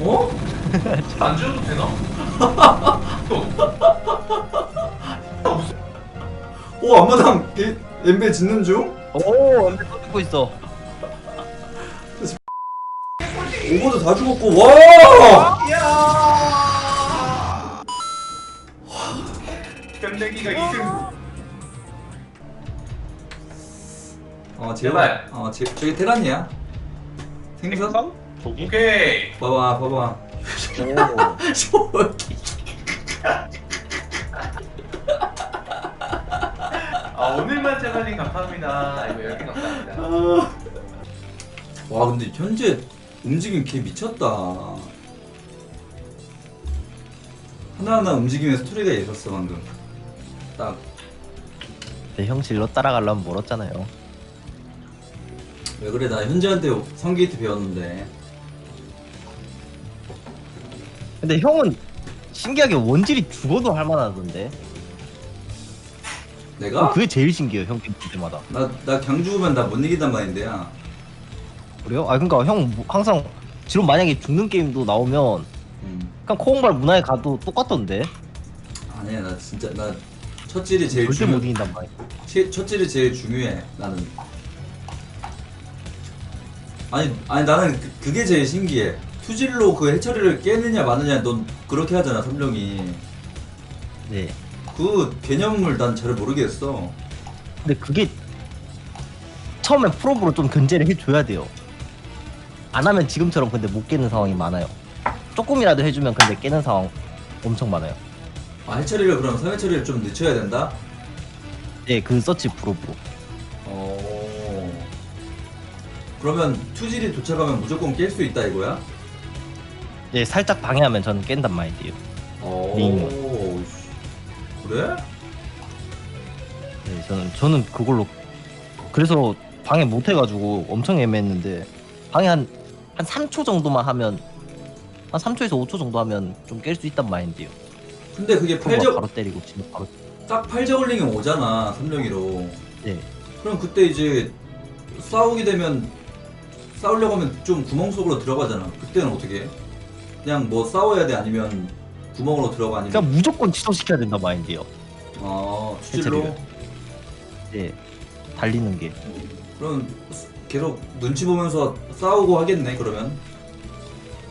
어? 안 지어도 되나? 오 앞마당 게- 엠베 짓는 중? 오, 엠베 또 듣고 있어. 오버도 다 죽었고 와! 이야! 변내기가 2등. 어 제발. 어 제, 저기 테란이야 생선? 저기? 오케이. 봐봐 봐봐 오. 저기 아 오늘만 제발님 감사합니다. 아이고 열개 감사합니다. 아. 와 근데 현재 움직임 개 미쳤다 하나하나 움직임에 스토리가 있었어 방금 딱내형 질러 따라가려면 멀었잖아요. 왜 그래 나 현재한테 성게이트 배웠는데 근데 형은 신기하게 원질이 죽어도 할만하던데. 내가? 그게 제일 신기해요, 형 게임 볼 때마다. 나, 나 경 죽으면 나 못 이긴단 말인데야 그래요? 아, 그러니까 형 뭐- 항상 지금 만약에 죽는 게임도 나오면 음. 그냥 코옹발 문화에 가도 똑같던데. 아니야 나 진짜 나 첫질이 제일 절대 못 중요 이긴단 말이야. 치- 첫질이 제일 중요해 나는 아니 아니 나는 그, 그게 제일 신기해 투질로 그 해처리를 깨느냐 마느냐 넌 그렇게 하잖아 삼룡이 네. 그 개념을 난 잘 모르겠어 근데 그게 처음에 프로브로 좀 견제를 해줘야 돼요. 안 하면 지금처럼 근데 못 깨는 상황이 많아요. 조금이라도 해주면 근데 깨는 상황 엄청 많아요. 아 해처리를 그럼 3해처리를 좀 늦춰야 된다? 네, 그 서치 프로브로. 어 그러면 투질이 도착하면 무조건 깰 수 있다 이거야? 네, 살짝 방해하면 저는 깬단 말이에요. 오 그래? 네, 저는 저는 그걸로 그래서 방해 못 해가지고 엄청 애매했는데 방해 한 한 3초 정도만 하면 한 3초에서 5초 정도 하면 좀 깰 수 있단 마인드요. 근데 그게 프로가 팔저 바로 때리고 지금 바로 딱 팔저글링이 오잖아 삼룡이로 네. 그럼 그때 이제 싸우게 되면 싸우려고 하면 좀 구멍 속으로 들어가잖아 그때는 어떻게 해? 그냥 뭐 싸워야 돼 아니면 구멍으로 들어가 아니면 그냥 무조건 취소시켜야 된단 마인드요. 아? 해처리를. 네, 달리는 게. 그럼 계속 눈치 보면서 싸우고 하겠네 그러면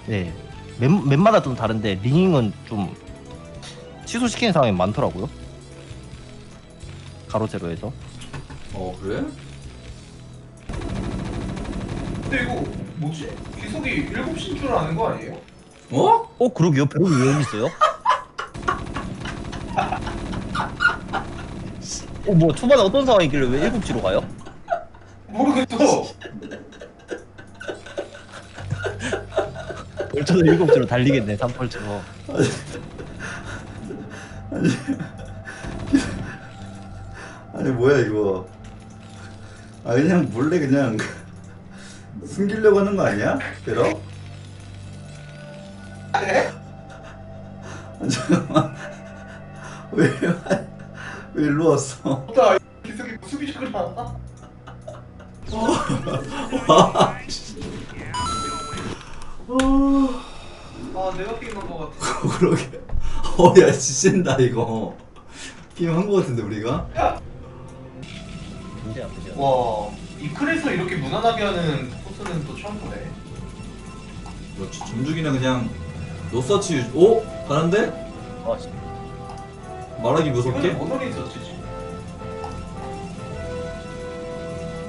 네. 맵, 맵마다 좀 다른데 링은 좀 취소시키는 상황이 많더라고요. 가로 세로에서. 어 그래? 근데 이거 뭐지? 기속이 7시인 줄 아는 거 아니에요? 어? 어, 그러게요. 배럭이 왜 여기 있어요? 어, 뭐 초반에 어떤 상황이길래 왜 7시로 가요? 모르겠어. 벌써도 7시로 달리겠네, 3펄처럼. 아니 뭐야 이거 아 그냥 몰래 그냥 숨기려고 하는 거 아니야? 베러? 잠깐만 왜, 왜 일로 왔어? 나 기속이 무수비적으로 나왔다. 아 내가 게임한 거 같아. 어, 그러게 어야 지친다 이거 게임 한 거 같은데 우리가? 아프죠. 와 이클에서 이렇게 무난하게 하는 코스는 또 처음 보네. 그렇지 점중이는 그냥 노서치 오? 가는데? 아, 진짜. 말하기 무섭게? 이거는 모노리.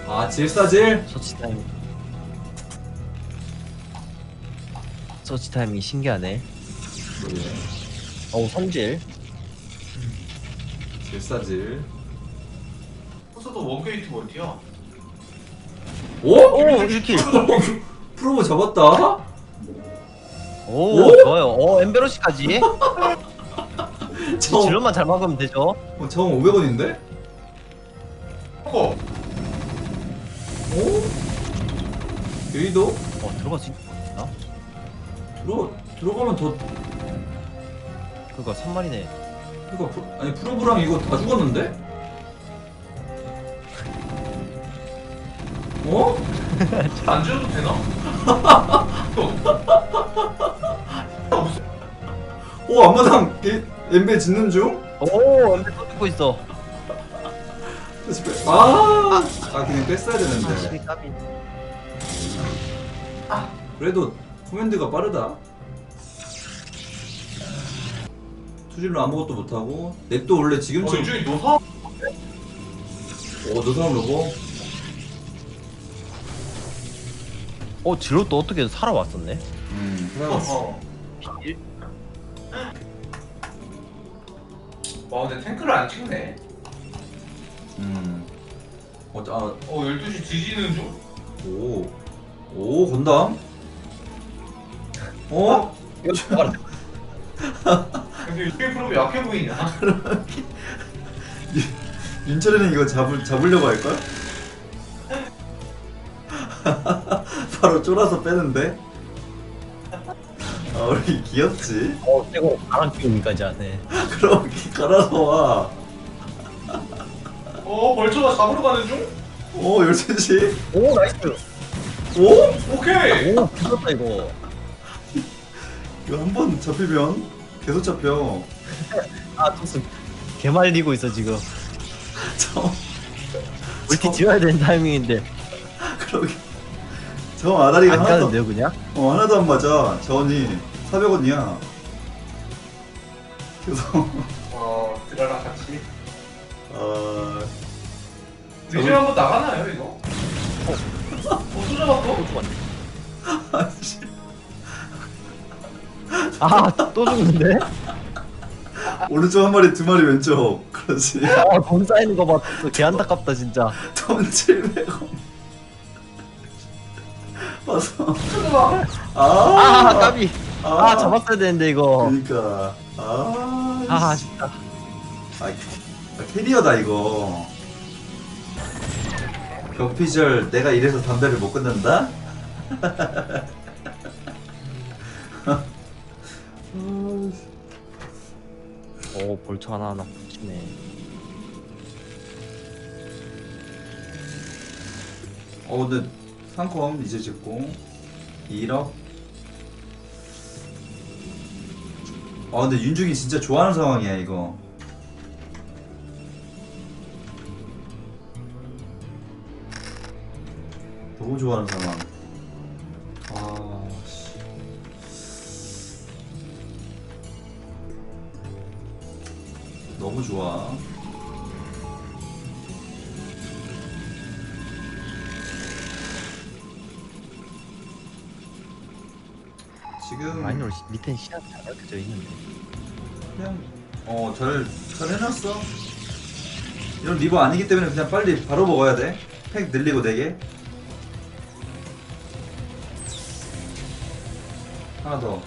아 질사질? 서치 타임. 서치 타임이 신기하네. 어우, 선질. 질사질 코스도 원게이트 멀티야. 오? 오, 1킬. 프로보 잡았다? 오, 오? 좋아요. 어, 엠베로시까지. 처음, 질럿만 잘 막으면 되죠. 어, 처음 500원인데? 어. 오? 여의도? 어, 들어갈 수 있나? 들어, 들어가면 더 그니까 3마리네. 그니까 프로, 아니 프로브랑 이거 다 죽었는데? 어? 안 지어도 되나? 오 앞마당 에- 엠베 짓는 중? 오 엠베 또 듣고 있어. 아, 아 그냥 뺐어야 아 되는데. 시비 까비 그래도 코맨드가 빠르다. 투질로 아무것도 못하고 넷도 원래 어, 지금쯤 윤중이 노사? 오 노사람 로고 어또 어떻게 살아왔었네 음 살아왔어. 어. 와 근데 탱크를 안 찍네. 음. 어, 아, 어 12시 뒤지는 중? 오. 오, 건담? 어? 이거 죽어라 근데 윤중이 프로브 약해 보이냐? 윤철이는 이거 잡을, 잡으려고 할걸? 바로 쫄아서 빼는데? 아, 우리 귀엽지? 어 최고 바람 끼우기까지 하네 그럼 기 갈아서 와. 어 벌처가 잡으러 가는 중? 오, 12시. 오 나이스 오? 오케이! 오 죽었다 이거 이거 한 번 잡히면 계속 잡혀. 아 토스 개 말리고 있어 지금 저, 물티 지어야 되는 타이밍인데 그러게. 저 아다리가 안 하나도, 가는데요 그냥? 어, 하나도 안 맞아. 저원이 400원이야. 그래서, 어 드라랑 같이. 아, 리즘 한번 나가나요 이거? 어? 또 잡았어? 아씨. 아 또 죽는데? 오른쪽 한 마리, 두 마리 왼쪽. 그렇지. 아돈 쌓이는 거봐 개 안타깝다 진짜 돈 700원. 봐서. 잠깐만. 아, 아 까비 아, 아 잡았어야 되는데 이거 그니까. 아, 아 씨. 아쉽다 아, 아, 캐리어다, 이거. 격피절, 내가 이래서 담배를 못 끊는다? 오 볼초 하나하나 붙이네 어, 근데 상컴 이제 짓고 2억. 아, 근데 윤중이 진짜 좋아하는 상황이야 이거. 너무 좋아하는 상황. 아, 씨. 너무 좋아. 지금 마이너로 밑에 시야 잘 밝혀져 있는데 그냥 어잘잘 해놨어. 이런 리버 아니기 때문에 그냥 빨리 바로 먹어야 돼. 팩 늘리고 4개. 하나 더.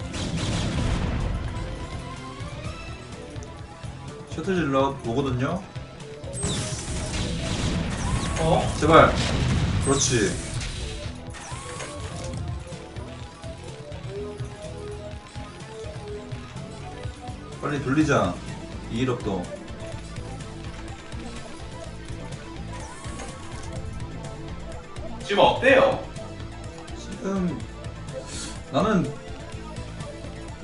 셔틀질러 오거든요. 어? 제발. 그렇지. 빨리 돌리자. 이 1억도. 지금 어때요? 지금 나는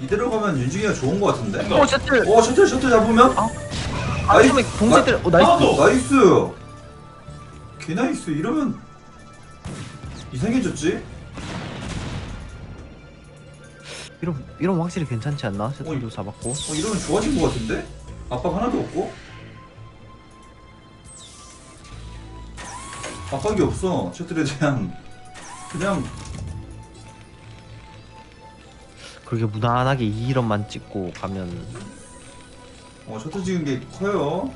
이대로 가면 윤중이가 좋은 것 같은데. 오 셔틀 오 셔틀 셔틀 잡으면 아, 나이스. 처음에 공세들 오 나이스 나도. 나이스. 개 나이스. 이러면 이상해졌지? 이런 이런 확실히 괜찮지 않나? 셔틀도 잡았고. 어 이러면 좋아진 것 같은데? 압박 하나도 없고? 압박이 없어. 셔틀에 대한 그냥. 그렇게 무난하게 2일원만 찍고 가면. 어 셔틀 찍은 게 커요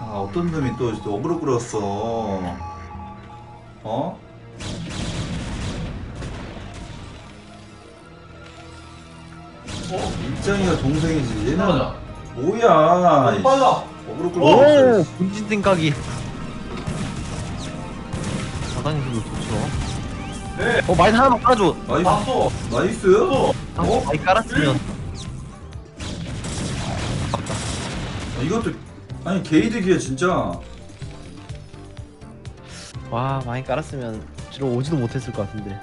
아 어떤 놈이 또, 또 어그로 끌었어 어? 어? 일장이가 동생이지 얘는 맞아. 뭐야 어, 빨라. 어그로 끌고 본진 생각이 바닥에서도 좋죠 네. 어 마인 하나만 깔아줘 나이스 봤어. 나이스 어. 아, 어? 마인 깔았으면 아깝다 아, 이것도 아니 게이드기에 진짜 와 많이 깔았으면 주로 오지도 못했을 것 같은데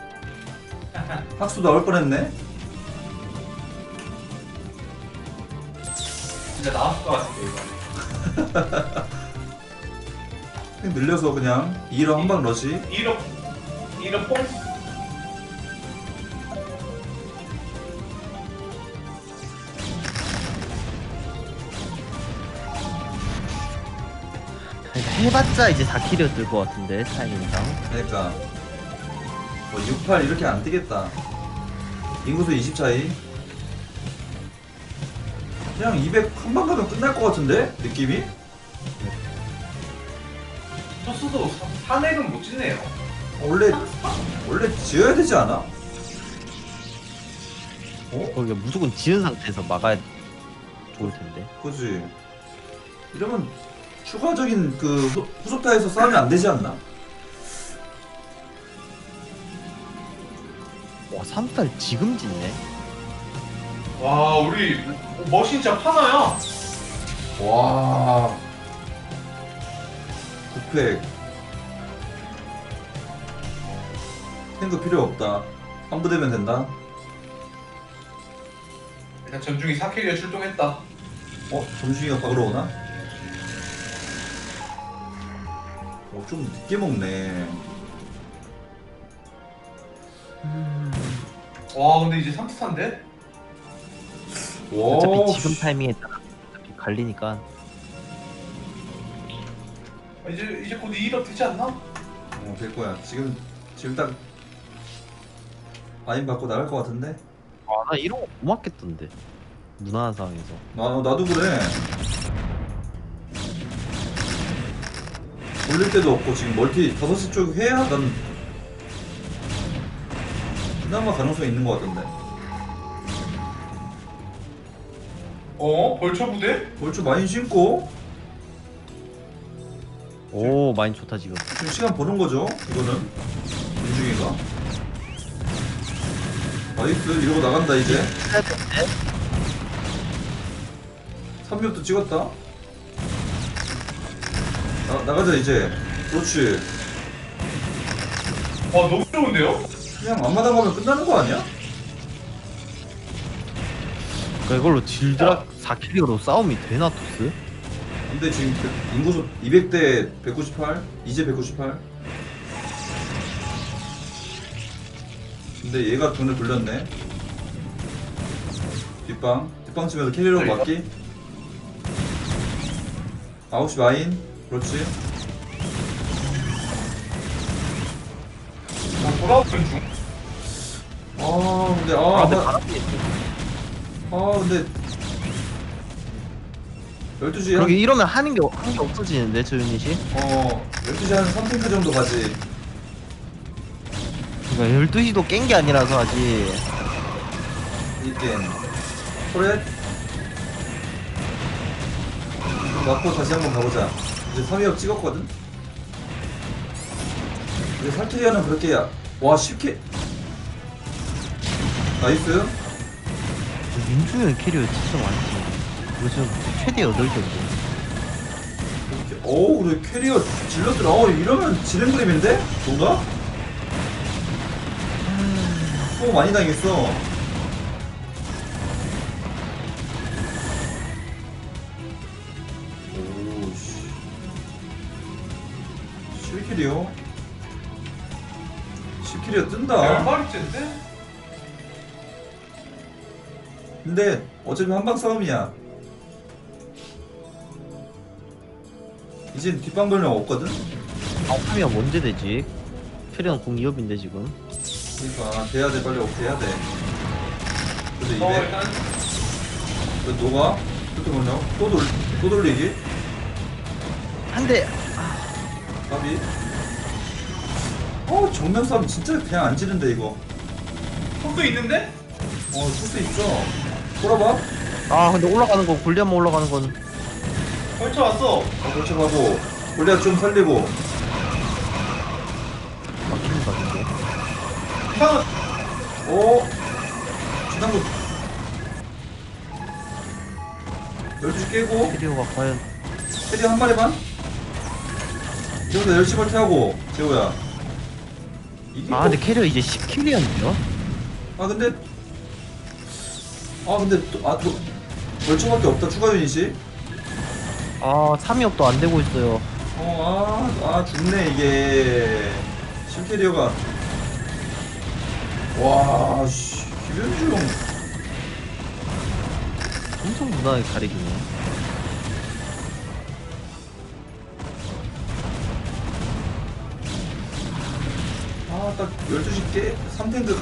학수 나올 뻔했네. 진짜 나왔을 것 같은데 이거. 그냥 늘려서 그냥 2로 한방 러시. 1억 1억 뽕? 해봤자 이제 4킬이었을 것 같은데 타이밍상 그러니까 뭐 68 이렇게 안 뜨겠다. 인구수 20 차이. 그냥 200 한 방 가면 끝날 것 같은데 느낌이? 토스도 산액은 못 짓네요. 원래 원래 지어야 되지 않아? 어? 거기가 무조건 지은 상태에서 막아야 좋을 텐데 그지. 이러면 추가적인 그 후- 후속타에서 싸우면 안 되지 않나? 와 3스타를 지금 짓네 와 우리 머신 진짜 파나야. 와. 9팩. 탱크 필요 없다. 한 부대면 된다. 일단 전중이 4킬리에 출동했다. 어? 점심이가 박으러 오나? 어, 좀 늦게 먹네. 와 근데 이제 3스타인데? 와, 어차피 지금 타이밍에 따라 어차피 갈리니까 아, 이제 이제 곧 2억 되지 않나? 어, 될 거야. 지금, 지금 딱, 마인 받고 나갈 것 같은데? 아나 이런 거못 맞겠던데 무난한 상황에서 나, 나도 그래. 올릴 데도 없고, 지금 멀티 5시 쪽 해야 난, 그나마 가능성이 있는 것 같던데. 어? 벌처 부대? 벌초 마인 신고, 오 많이 좋다 지금 지금 시간 버는 거죠, 이거는. 민중이가. 나이스, 이러고 나간다, 이제. 해야 되는데 3렙도 찍었다. 나, 나가자, 이제. 그렇지. 와 너무 좋은데요? 그냥 앞마당 가면 끝나는 거 아니야? 그러니까 이걸로 질드락 4킬리로 싸움이 되나 토스? 근데 지금 그 인구수 200대 198, 이제 198. 근데 얘가 돈을 돌렸네. 뒷방, 뒷방 치면서 캐리로 그러니까. 맞기. 9시 마인, 그렇지. 어, 돌아오는 중. 아, 근데 아 아, 근데 아, 바람이 아 근데 12시에 그러게 이러면 하는 게한게 없어지는데 저 유닛이 어 12시 한 3탱크 정도 가지. 그러니까 12시도 깬 게 아니라서 아직 이 게임. 토렛. 맞고 다시 한번 가보자. 이제 3위업 찍었거든? 근데 살트리아는 그렇게, 야- 와, 10K. 나이스. 민중형 캐리어 진짜 많지 요즘 최대 8개인데 어우, 그래, 캐리어 질럿들, 어, 이러면 지는 그림인데? 뭔가? 소 많이 당했어. 7킬이요? 10킬이야 뜬다. 10마리째인데? 근데 어차피 한방 싸움이야. 이젠 뒷방 돌령 없거든? 아프면 언제 되지? 캐리어는 공 2업인데 지금 그러니까 돼야 돼 빨리 오케이 해야 돼. 근데 어 200. 일단 그 너가 그때 뭐냐? 또 돌, 또 돌리기? 한대 답이? 어 정면 싸움 진짜 그냥 안 지는데 이거. 속도 있는데? 어쓸수 있어. 돌아봐. 아 근데 올라가는 건 골리앗만 올라가는 건 벌처 왔어. 어, 하고 골리앗 좀 살리고. 막히는 거 같은데 이상은 어? 지난 거. 12시 깨고 캐리어가 과연 캐리 한 마리만 여기서 10시 벌트 하고 재호야 이게 아 뭐- 근데 캐리어 이제 10킬이었는데요? 아 근데 아 근데 또, 아 또, 벌초밖에 없다 추가 유닛이? 아 3위업도 안 되고 있어요. 어아 아 죽네 이게. 실캐리어가. 와씨 김현중 엄청 무난하게 가리기네 아딱 12시 깨 3탱크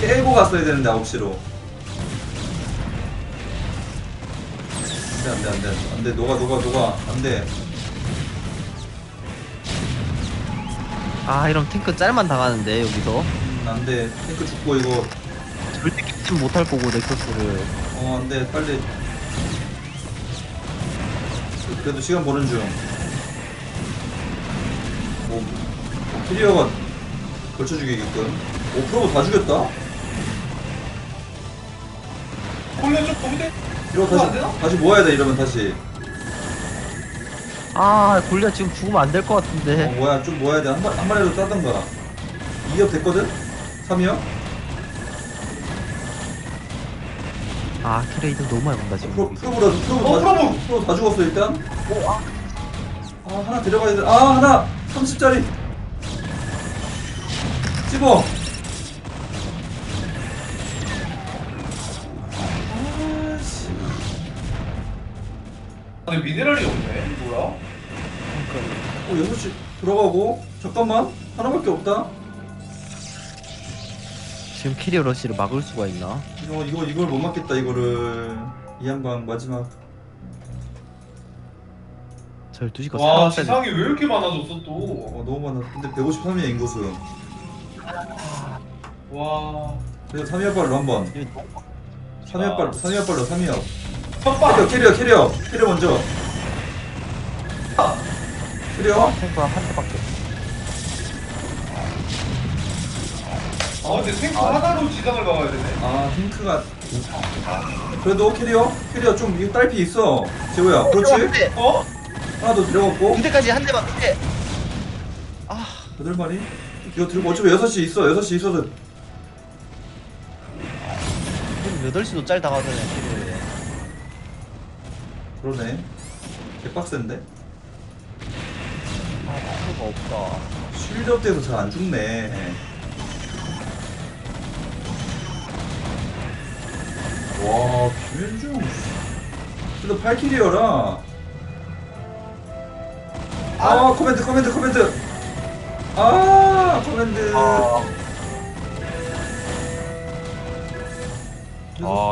깨고 갔어야 되는데 9시로. 안돼 안돼 안돼 안돼. 녹아 녹아 녹아. 안돼. 아 이러면 탱크 짤만 당하는데 여기서? 음, 안돼. 탱크 죽고 이거. 절대 캡틴 못할 거고 넥서스를. 어 안돼. 빨리. 그래도 시간 보는 중. 뭐, 뭐 캐리어가 걸쳐 죽이게끔 오 프로보 다 죽였다? 콜레 좀 보면 돼? 이러고 그거 안 다시 되나? 다시 모아야 돼 이러면 다시 아 골리앗 지금 죽으면 안 될 것 어 같은데 뭐야 좀 모아야 돼한 한 마리라도 따던가 2업 됐거든? 3이업? 아 이득 너무 많이 본다 지금 프로. 프로보다 프로보 어, 다, 프로보! 프로보 다 죽었어 일단 아 하나 데려가야 돼아 하나 30짜리 찝어 아씨 근데 미네랄이 없네. 뭐야? 어 6시 들어가고. 잠깐만. 하나밖에 없다. 지금 캐리어 러시를 막을 수가 있나? 이거 이거 이걸 못 맞겠다 이거를. 이 양반 마지막. 저 12시가 와 3억짜리. 지상이 왜 이렇게 많아졌어 또? 어 너무 많아. 근데 153이야 인구수 와... 그래서 3위업발로 한번. 3위업발 3위업발로 3위업. 첫방! 캐리어 캐리어 캐리어. 캐리어 먼저. 캐리어? 탱크가 한 대밖에 아 근데 탱크 하나로 지상을 막아야 되네. 아 핑크가 그래도 캐리어? 캐리어 좀 이거 딸피 있어. 재호야 그렇지? 어? 하나 더 들어갔고. 군대까지 한 대만 군대 아. 여덟 마리 이거 들고 어차피 6시 있어. 6시 있어서. 지금 8시도 짤 당하잖아요 캐리어에. 그러네. 개빡센데? 아 필요가 없다. 쉴드 업돼서 잘 안 죽네. 와 김현중. 그래도 8킬이어라. 아 커맨드 커맨드 커맨드 아 커맨드 아.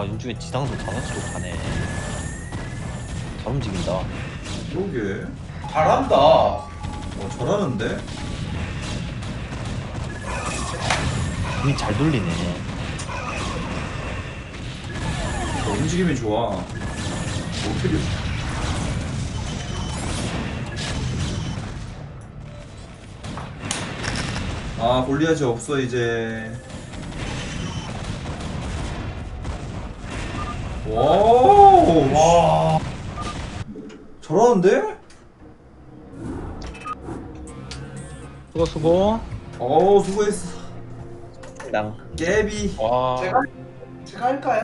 윤중에 지상도 다섯시로 가네. 잘 움직인다. 그러게. 잘한다. 어 잘하는데? 눈이 잘 돌리네. 어, 움직임이 좋아. 오 캐리 아 골리앗이 없어 이제 와우 와... 잘하는데? 수고 수고. 어우 수고했어 랑 깨비 와. 제가 제가 할까요?